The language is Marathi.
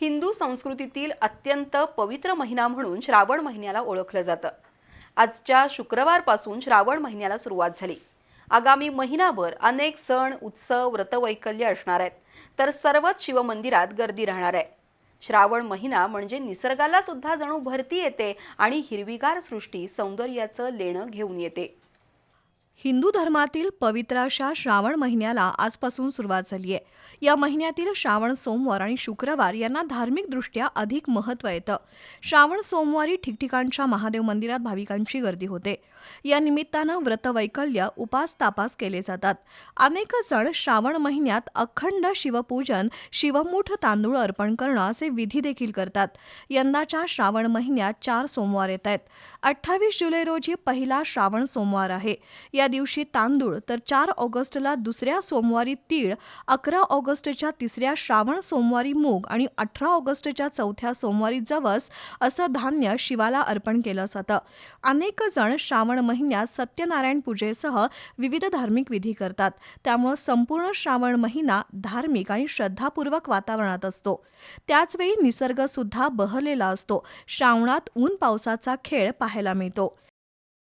हिंदू संस्कृतीतील अत्यंत पवित्र महिना म्हणून श्रावण महिन्याला ओळखलं जातं. आजच्या शुक्रवारपासून श्रावण महिन्याला सुरुवात झाली. आगामी महिनाभर अनेक सण उत्सव व्रतवैकल्य असणार आहेत. तर सर्वच शिवमंदिरात गर्दी राहणार आहे. श्रावण महिना म्हणजे निसर्गाला सुद्धा जणू भरती येते आणि हिरवीगार सृष्टी सौंदर्याचं लेणं घेऊन येते. हिंदू धर्मातील पवित्र अशा श्रावण महिन्याला आजपासून सुरुवात झाली आहे. या महिन्यातील श्रावण सोमवार आणि शुक्रवार यांना धार्मिकदृष्ट्या अधिक महत्त्व येतं. श्रावण सोमवारी ठिकठिकाणच्या महादेव मंदिरात भाविकांची गर्दी होते. या निमित्तानं व्रतवैकल्य उपास तापास केले जातात. अनेक जण श्रावण महिन्यात अखंड शिवपूजन शिवमूठ तांदूळ अर्पण करणं असे विधी देखील करतात. यंदाच्या श्रावण महिन्यात चार सोमवार येत आहेत. अठ्ठावीस जुलै रोजी पहिला श्रावण सोमवार आहे. या दिवशी तांदूळ तर चार ऑगस्टला दुसऱ्या सोमवारी तीळ अकरा ऑगस्टच्या तिसऱ्या श्रावण सोमवारी मूग आणि अठरा ऑगस्टच्या चौथ्या सोमवारी जवस असं धान्य शिवाला अर्पण केलं जातं. अनेक जण श्रावण महिन्यात सत्यनारायण पूजेसह विविध धार्मिक विधी करतात. त्यामुळं संपूर्ण श्रावण महिना धार्मिक आणि श्रद्धापूर्वक वातावरणात असतो. त्याचवेळी निसर्गसुद्धा बहरलेला असतो. श्रावणात ऊन पावसाचा खेळ पाहायला मिळतो.